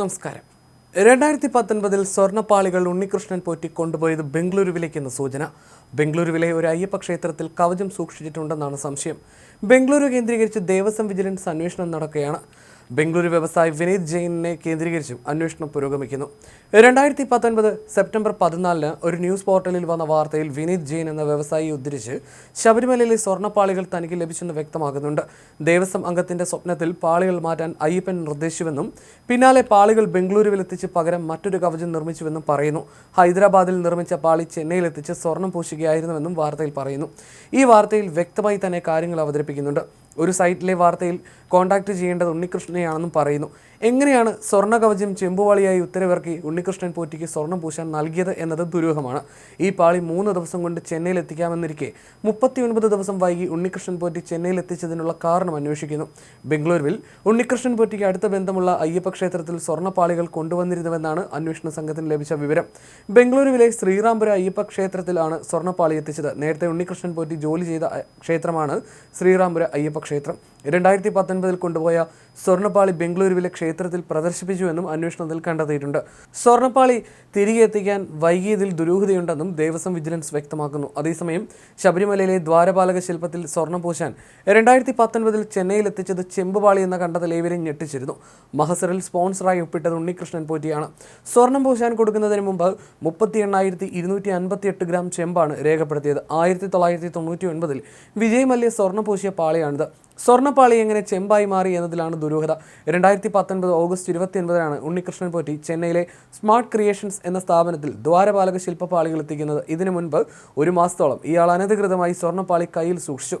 നമസ്കാരം. രണ്ടായിരത്തി പത്തൊൻപതിൽ സ്വർണപ്പാളികൾ ഉണ്ണികൃഷ്ണൻ പോറ്റി കൊണ്ടുപോയത് ബംഗളൂരുവിലേക്കെന്ന് സൂചന. ബംഗളൂരുവിലെ ഒരു അയ്യപ്പ ക്ഷേത്രത്തിൽ കവചം സൂക്ഷിച്ചിട്ടുണ്ടെന്നാണ് സംശയം. ബംഗളൂരു കേന്ദ്രീകരിച്ച് ദേവസ്വം വിജിലൻസ് അന്വേഷണം നടക്കുകയാണ്. ബംഗളൂരു വ്യവസായി വിനീത് ജെയിനിനെ കേന്ദ്രീകരിച്ചും അന്വേഷണം പുരോഗമിക്കുന്നു. രണ്ടായിരത്തി പത്തൊൻപത് സെപ്റ്റംബർ പതിനാലിന് ഒരു ന്യൂസ് പോർട്ടലിൽ വന്ന വാർത്തയിൽ വിനീത് ജെയിൻ എന്ന വ്യവസായിയെ ഉദ്ധരിച്ച് ശബരിമലയിലെ സ്വർണപ്പാളികൾ തനിക്ക് ലഭിച്ചെന്ന് വ്യക്തമാകുന്നുണ്ട്. ദേവസ്വം അംഗത്തിന്റെ സ്വപ്നത്തിൽ പാളികൾ മാറ്റാൻ അയ്യപ്പൻ നിർദ്ദേശിച്ചുവെന്നും പിന്നാലെ പാളികൾ ബംഗളൂരുവിൽ എത്തിച്ച് പകരം മറ്റൊരു കവചം നിർമ്മിച്ചുവെന്നും പറയുന്നു. ഹൈദരാബാദിൽ നിർമ്മിച്ച പാളി ചെന്നൈയിൽ എത്തിച്ച് സ്വർണം പൂശുകയായിരുന്നുവെന്നും വാർത്തയിൽ പറയുന്നു. ഈ വാർത്തയിൽ വ്യക്തമായി തന്നെ കാര്യങ്ങൾ അവതരിപ്പിക്കുന്നുണ്ട്. ഒരു സൈറ്റിലെ വാർത്തയിൽ കോൺടാക്ട് ചെയ്യേണ്ടത് ഉണ്ണികൃഷ്ണനെയാണെന്നും പറയുന്നു. എങ്ങനെയാണ് സ്വർണ കവചം ചെമ്പുവാളിയായി ഉത്തരവിറക്കി ഉണ്ണികൃഷ്ണൻ പോറ്റിക്ക് സ്വർണം പൂശാൻ നൽകിയത് എന്നത് ദുരൂഹമാണ്. ഈ പാളി മൂന്ന് ദിവസം കൊണ്ട് ചെന്നൈയിൽ എത്തിക്കാമെന്നിരിക്കെ മുപ്പത്തിയൊൻപത് ദിവസം വൈകി ഉണ്ണികൃഷ്ണൻ പോറ്റി ചെന്നൈയിൽ എത്തിച്ചതിനുള്ള കാരണം അന്വേഷിക്കുന്നു. ബംഗളൂരുവിൽ ഉണ്ണികൃഷ്ണൻ പോറ്റിക്ക് അടുത്ത ബന്ധമുള്ള അയ്യപ്പ ക്ഷേത്രത്തിൽ സ്വർണപ്പാളികൾ കൊണ്ടുവന്നിരുന്നുവെന്നാണ് അന്വേഷണ സംഘത്തിന് ലഭിച്ച വിവരം. ബംഗളൂരുവിലെ ശ്രീറാംപുര അയ്യപ്പ ക്ഷേത്രത്തിലാണ് സ്വർണപ്പാളി എത്തിച്ചത്. നേരത്തെ ഉണ്ണികൃഷ്ണൻ പോറ്റി ജോലി ചെയ്ത ക്ഷേത്രമാണ് ശ്രീറാംപുര അയ്യപ്പ ക്ഷേത്രം. രണ്ടായിരത്തി പത്തൊൻപതിൽ കൊണ്ടുപോയ സ്വർണപ്പാളി ബംഗളൂരുവിലെ ക്ഷേത്രത്തിൽ പ്രദർശിപ്പിച്ചുവെന്നും അന്വേഷണത്തിൽ കണ്ടെത്തിയിട്ടുണ്ട്. സ്വർണപ്പാളി തിരികെ എത്തിക്കാൻ വൈകിയതിൽ ദുരൂഹതയുണ്ടെന്നും ദേവസ്വം വിജിലൻസ് വ്യക്തമാക്കുന്നു. അതേസമയം ശബരിമലയിലെ ദ്വാരപാലക ശില്പത്തിൽ സ്വർണം പൂശാൻ രണ്ടായിരത്തി പത്തൊൻപതിൽ ചെന്നൈയിൽ എത്തിച്ചത് ചെമ്പുപാളി എന്ന കണ്ടെത്തൽ ഏവരെയും ഞെട്ടിച്ചിരുന്നു. മഹസറിൽ സ്പോൺസറായി ഒപ്പിട്ടത് ഉണ്ണികൃഷ്ണൻ പോറ്റിയാണ്. സ്വർണം പൂശാൻ കൊടുക്കുന്നതിന് മുമ്പ് മുപ്പത്തി എണ്ണായിരത്തി ഇരുന്നൂറ്റി അൻപത്തി എട്ട് ഗ്രാം ചെമ്പാണ് രേഖപ്പെടുത്തിയത്. ആയിരത്തി തൊള്ളായിരത്തി തൊണ്ണൂറ്റി ഒൻപതിൽ വിജയ് മല്യ സ്വർണം പൂശിയ പാളിയാണിത്. സ്വർണപ്പാളി എങ്ങനെ ചെമ്പായി മാറി എന്നതിലാണ് ദുരൂഹത. രണ്ടായിരത്തി പത്തൊൻപത് ഓഗസ്റ്റ് ഇരുപത്തി ഒൻപതിനാണ് ഉണ്ണികൃഷ്ണൻ പോറ്റി ചെന്നൈയിലെ സ്മാർട്ട് ക്രിയേഷൻസ് എന്ന സ്ഥാപനത്തിൽ ദ്വാരപാലക ശില്പപാളികൾ എത്തിക്കുന്നത്. ഇതിനു മുൻപ് ഒരു മാസത്തോളം ഇയാൾ അനധികൃതമായി സ്വർണപ്പാളി കയ്യിൽ സൂക്ഷിച്ചു.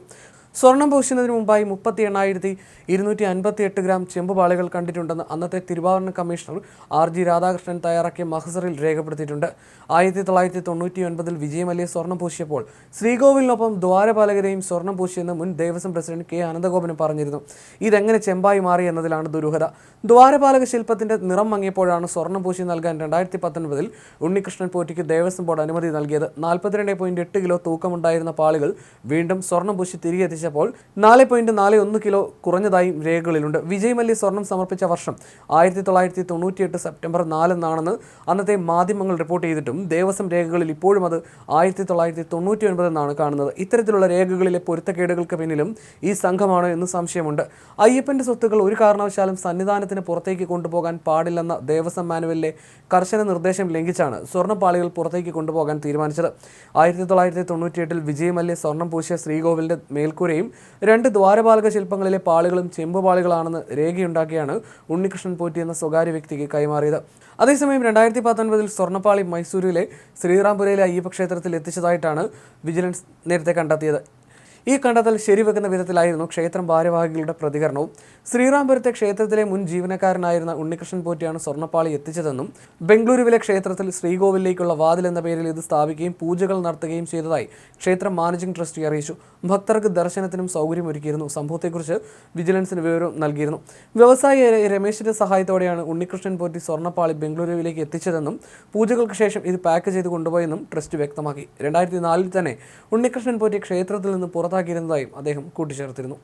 സ്വർണം പൂശുന്നതിന് മുമ്പായി മുപ്പത്തി എണ്ണായിരത്തി ഇരുന്നൂറ്റി അൻപത്തി എട്ട് ഗ്രാം ചെമ്പുപാളികൾ കണ്ടിട്ടുണ്ടെന്ന് അന്നത്തെ തിരുവാഭരണ കമ്മീഷണർ ആർ ജി രാധാകൃഷ്ണൻ തയ്യാറാക്കിയ മഹസറിൽ രേഖപ്പെടുത്തിയിട്ടുണ്ട്. ആയിരത്തി തൊള്ളായിരത്തി തൊണ്ണൂറ്റി ഒൻപതിൽ വിജയമല്യ സ്വർണം പൂശിയപ്പോൾ ശ്രീകോവിലിനൊപ്പം ദ്വാരപാലകരെയും സ്വർണം പൂശിയെന്ന് മുൻ ദേവസ്വം പ്രസിഡന്റ് കെ അനന്തഗോപനും പറഞ്ഞിരുന്നു. ഇതെങ്ങനെ ചെമ്പായി മാറി എന്നതിലാണ് ദുരൂഹത. ദ്വാരപാലക ശില്പത്തിന്റെ നിറം മങ്ങിയപ്പോഴാണ് സ്വർണം പൂശി നൽകാൻ രണ്ടായിരത്തി പത്തൊൻപതിൽ ഉണ്ണികൃഷ്ണൻ പോറ്റിക്ക് ദേവസ്വം ബോർഡ് അനുമതി നൽകിയത്. നാൽപ്പത്തിരണ്ട് പോയിന്റ് എട്ട് കിലോ തൂക്കമുണ്ടായിരുന്ന പാളികൾ വീണ്ടും സ്വർണം പൂശി തിരികെ എത്തിച്ചപ്പോൾ നാല് പോയിന്റ് നാല് ഒന്ന് കിലോ കുറഞ്ഞതായും രേഖകളിലുണ്ട്. വിജയ് മല്യ സ്വർണം സമർപ്പിച്ച വർഷം ആയിരത്തി തൊള്ളായിരത്തി തൊണ്ണൂറ്റിയെട്ട് സെപ്റ്റംബർ നാലെന്നാണെന്ന് അന്നത്തെ മാധ്യമങ്ങൾ റിപ്പോർട്ട് ചെയ്തിട്ടും ദേവസ്വം രേഖകളിൽ ഇപ്പോഴും അത് ആയിരത്തി തൊള്ളായിരത്തി തൊണ്ണൂറ്റി ഒൻപത് എന്നാണ് കാണുന്നത്. ഇത്തരത്തിലുള്ള രേഖകളിലെ പൊരുത്തക്കേടുകൾക്ക് പിന്നിലും ഈ സംഘമാണ് എന്ന് സംശയമുണ്ട്. അയ്യപ്പന്റെ സ്വത്തുക്കൾ ഒരു കാരണവശാലും സന്നിധാനത്തിന് പുറത്തേക്ക് കൊണ്ടുപോകാൻ പാടില്ലെന്ന ദേവസ്വം മാനുവലിലെ കർശന നിർദ്ദേശം ലംഘിച്ചാണ് സ്വർണപ്പാളികൾ പുറത്തേക്ക് കൊണ്ടുപോകാൻ തീരുമാനിച്ചത്. ആയിരത്തി തൊള്ളായിരത്തി തൊണ്ണൂറ്റിയെട്ടിൽ വിജയമല്യ സ്വർണം പൂശിയ ശ്രീകോവിലിന്റെ മേൽക്കൂരയും രണ്ട് ദ്വാരപാലക ശില്പങ്ങളിലെ പാളികളും ചെമ്പുപാളികളാണെന്ന് രേഖയുണ്ടാക്കിയാണ് ഉണ്ണികൃഷ്ണൻ പോറ്റി എന്ന സ്വകാര്യ വ്യക്തിക്ക് കൈമാറിയത്. അതേസമയം രണ്ടായിരത്തി പത്തൊൻപതിൽ സ്വർണപ്പാളി മൈസൂരിലെ ശ്രീറാംപുരയിലെ അയ്യപ്പ ക്ഷേത്രത്തിൽ എത്തിച്ചതായിട്ടാണ് വിജിലൻസ് നേരത്തെ കണ്ടെത്തിയത്. ഈ കണ്ടെത്തൽ ശരിവെക്കുന്ന വിധത്തിലായിരുന്നു ക്ഷേത്രം ഭാരവാഹികളുടെ പ്രതികരണവും. ശ്രീറാംപുരത്തെ ക്ഷേത്രത്തിലെ മുൻ ജീവനക്കാരനായിരുന്ന ഉണ്ണികൃഷ്ണൻ പോറ്റിയാണ് സ്വർണപ്പാളി എത്തിച്ചതെന്നും ബംഗളൂരുവിലെ ക്ഷേത്രത്തിൽ ശ്രീകോവിലേക്കുള്ള വാതിൽ എന്ന പേരിൽ ഇത് സ്ഥാപിക്കുകയും പൂജകൾ നടത്തുകയും ചെയ്തതായി ക്ഷേത്രം മാനേജിംഗ് ട്രസ്റ്റി അറിയിച്ചു. ഭക്തർക്ക് ദർശനത്തിനും സൗകര്യമൊരുക്കിയിരുന്നു. സംഭവത്തെക്കുറിച്ച് വിജിലൻസിന് വിവരം നൽകിയിരുന്നു. വ്യവസായി രമേശിന്റെ സഹായത്തോടെയാണ് ഉണ്ണികൃഷ്ണൻ പോറ്റി സ്വർണപ്പാളി ബംഗളൂരുവിലേക്ക് എത്തിച്ചതെന്നും പൂജകൾക്ക് ശേഷം ഇത് പാക്ക് ചെയ്ത് കൊണ്ടുപോയെന്നും ട്രസ്റ്റ് വ്യക്തമാക്കി. രണ്ടായിരത്തി നാലിൽ തന്നെ ഉണ്ണികൃഷ്ണൻ പോറ്റി ക്ഷേത്രത്തിൽ നിന്ന് പുറത്താക്കിയിരുന്നതായും അദ്ദേഹം കൂട്ടിച്ചേർത്തിരുന്നു.